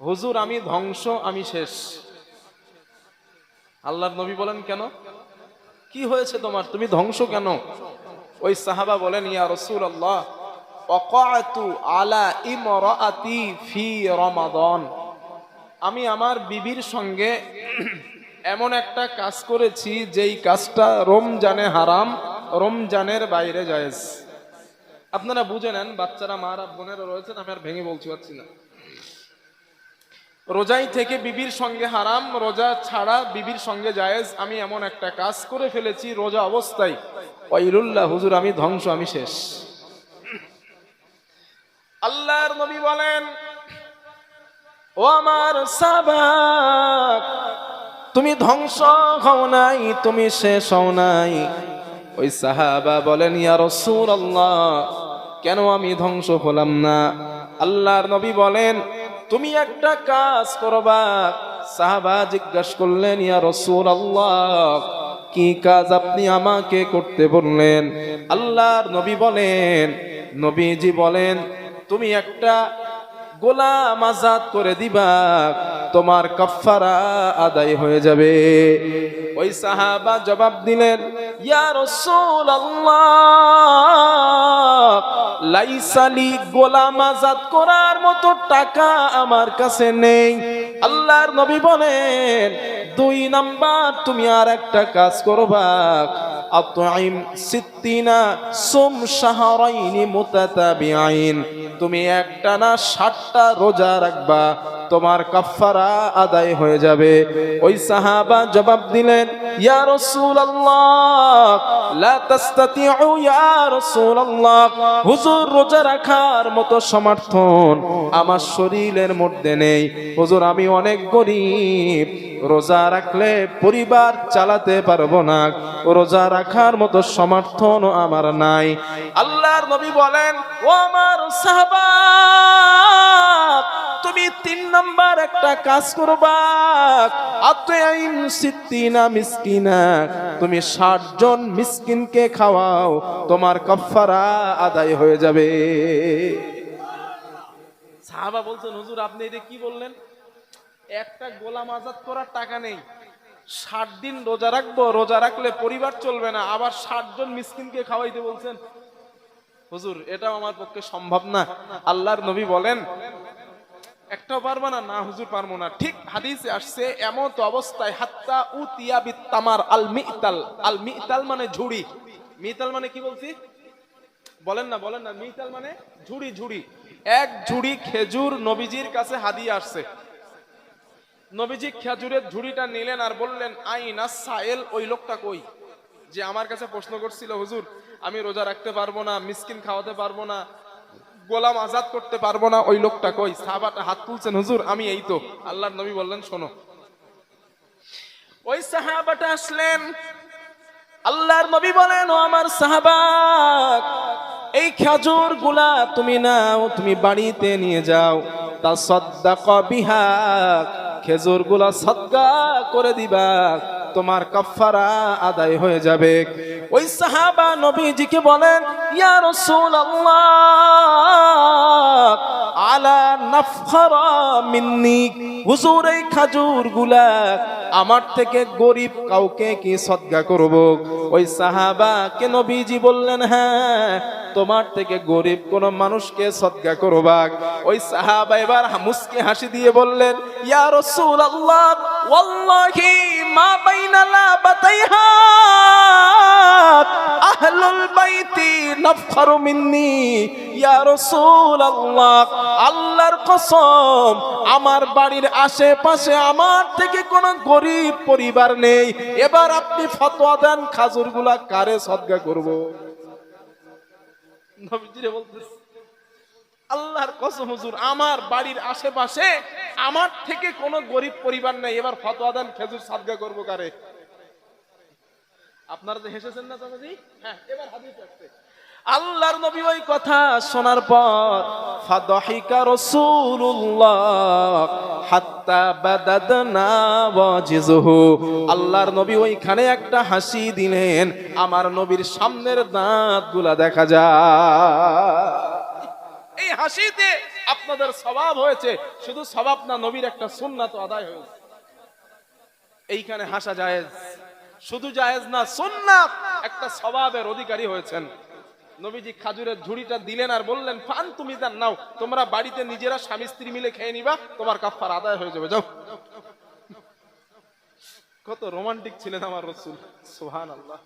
হুজুর, আমি ধ্বংস, আমি শেষ। আল্লাহর নবী বলেন, কেন? কি হয়েছে তোমার? তুমি ধ্বংস কেন? ওই সাহাবা বলেন, ইয়া রসুল আল্লাহ আলা ফি রমাদন। আমি আমার বিবির সঙ্গে এমন একটা কাজ করেছি, যেই কাজটা রমজানে হারাম, রমজানের বাইরে জায়েজ। আপনারা বুঝে নেন, বাচ্চারা, মারা, বোনেরা রয়েছেন, আমি আর ভেঙে বলতে পারছি না। রোজাই থেকে বিবির সঙ্গে হারাম, রোজা ছাড়া বিবির সঙ্গে জায়েজ। আমি এমন একটা কাজ করে ফেলেছি, রোজা অবস্থায়। ওয়াইলুল্লাহ, হুজুর, আমি ধ্বংস, আমি শেষ। আল্লাহর নবী বলেন, ও আমার সাবাক তুমি ধ্বংস হও নাই, তুমি শেষ হও নাই। ওই সাহাবা বলেন, ইয়া রাসূলুল্লাহ, কেন আমি ধ্বংস হলাম না? আল্লাহর নবী বলেন তুমি একটা কাজ করবা। সাহাবা জিজ্ঞাসা করলেন, ইয়া রসুল রাসূলুল্লাহ, কি কাজ আপনি আমাকে করতে বললেন? আল্লাহর নবী বলেন, নবীজি বলেন, তুমি একটা গোলাম আজাদ করে দিবা, তোমার কাফারা আদায় হয়ে যাবে। ওই সাহাবা জবাব দিলেন, ইয়া রাসূলুল্লাহ লাইসালি গোলাম আজাদ করার মতো টাকা আমার কাছে নেই। আল্লাহর নবী বলেন, দুই নাম্বার তুমি আর একটা কাজ করবা। সুম তুমি একটা না ষাটটা রোজা রাখবা, তোমার কাফারা আদায় হয়ে যাবে। ওই সাহাবা জবাব দিলেন ইয়া রাসূলুল্লাহ, লা তাস্তাতিউ ইয়া রাসূলুল্লাহ। হুজুর রোজা রাখার মতো সমর্থন আমার শরীরের মধ্যে নেই। হুজুর, আমি অনেক গরিব, রোজা রাখলে পরিবার চালাতে পারব না। রোজা রাখার মতো সমর্থন আমার নাই। আল্লাহর নবী বলেন, ও আমার সাহাবা তুমি তিন নম্বর একটা কাজ করবা। মিসকিনা, তুমি ষাট জন মিসকিনকে খাওয়াও, তোমার কফারা আদায় হয়ে যাবে। সাহাবা বলছেন, হুজুর, আপনি এটা কি বললেন? একটা গোলাম আজাদ করার টাকা নেই। ষাট দিন রোজা রাখব, রোজা রাখলে পরিবার চলবে না। আবার ষাট জন মিসকিনকে খাওয়াইতে বলছেন? হুজুর, এটাও আমার পক্ষে সম্ভব না। আল্লাহর নবী বলেন একটাও পারব না না, হুজুর পারব না। ঠিক হাদিসে আসছে, এমন তো অবস্থায়, হাত্তা উতিয়া বিত্তামার আল মিতাল আল মিতাল মানে ঝুড়ি। মিতাল মানে কি বলছি? বলেন না বলেন না, মিতাল মানে ঝুড়ি ঝুড়ি। এক ঝুড়ি খেজুর নবীজির কাছে হাদিয়া আসছে। নবীজি খেজুরের ঝুড়িটা নিলেন আর বললেন, আইনা সায়েল, ওই লোকটা কই? যে আমার কাছে প্রশ্ন করছিল, হুজুর, আমি রোজা রাখতে পারব না, মিসকিন খাওয়াতে পারব না গোলাম আজাদ করতে পারব না, ওই লোকটা কই? সাহাবাটা হাত তুলছেন, হুজুর, আমি এই তো। আল্লাহর নবী বললেন, শোনো। ওই সাহাবাটা আসলেন। আল্লাহর নবী বলেন, ও আমার সাহাবা, এই খেজুরগুলা তুমি নাও, তুমি বাড়িতে নিয়ে যাও। তা সদ্দা বিহা, খেজুরগুলা সদ্গা করে দিবা। তোমার কাফারা আদায় হয়ে যাবে। ওই সাহাবা নবীজিকে বলেন, ইয়া রাসূলুল্লাহ, আলা নাফখারা মিন্নি, হুজুর এই খাজুরগুলা আমার থেকে গরিব কাউকে কি সদগা করব? ওই সাহাবা কে নবীজি বললেন হ্যাঁ তোমার থেকে গরিব কোন মানুষকে সদগা করবা। ওই সাহাবা এবার মুসকে হাসি দিয়ে বললেন, ইয়া রাসূলুল্লাহ, ওয়াল্লাহি মা বাইনা লাবাতাইহা আহলুল বাইতি নাফখারু মিন্নি, ইয়া রাসূলুল্লাহ। আল্লাহর কসম, আমার বাড়ির আশেপাশে আমার থেকে কোনো গরিব পরিবার নেই। এবার আপনি ফতোয়া দেন, খাজুরগুলা কারে সদগা করব? নবীজিরে বলতেছে। আল্লাহর কসম, হুজুর, আমার বাড়ির আশেপাশে আমার থেকে কোনো গরিব পরিবার নেই। এবার ফতোয়া দেন, খেজুর সাদগা করব কারে? আপনারা যে হেসেছেন না হ্যাঁ এবার হাদিস আসছে। আল্লাহর নবী ওই কথা শোনার পর, ফাদহিকা রাসূলুল্লাহ হাত্তা বাদাদনা ওয়াজিজহু। আল্লাহর নবী ওইখানে একটা হাসি দিলেন, আমার নবীর সামনের দাঁতগুলা দেখা যায়। এই হাসিতে আপনাদের স্বভাব হয়েছে, শুধু স্বভাব না, নবীর একটা সুন্নাত আদায় হয়েছে। এইখানে হাসা জায়েজ। শুধু জায়েজ না, সুন্নাত একটা স্বভাবের অধিকারী হয়েছেন। নবীজি খাজুরের ঝুড়িটা দিলেন আর বললেন, ফান তুমি তার নাও, তোমরা বাড়িতে নিজেরা স্বামী স্ত্রী মিলে খেয়ে নিবা, তোমার কাফার আদায় হয়ে যাবে, যাও। কত রোমান্টিক ছিলেন আমার রসুল সোহান আল্লাহ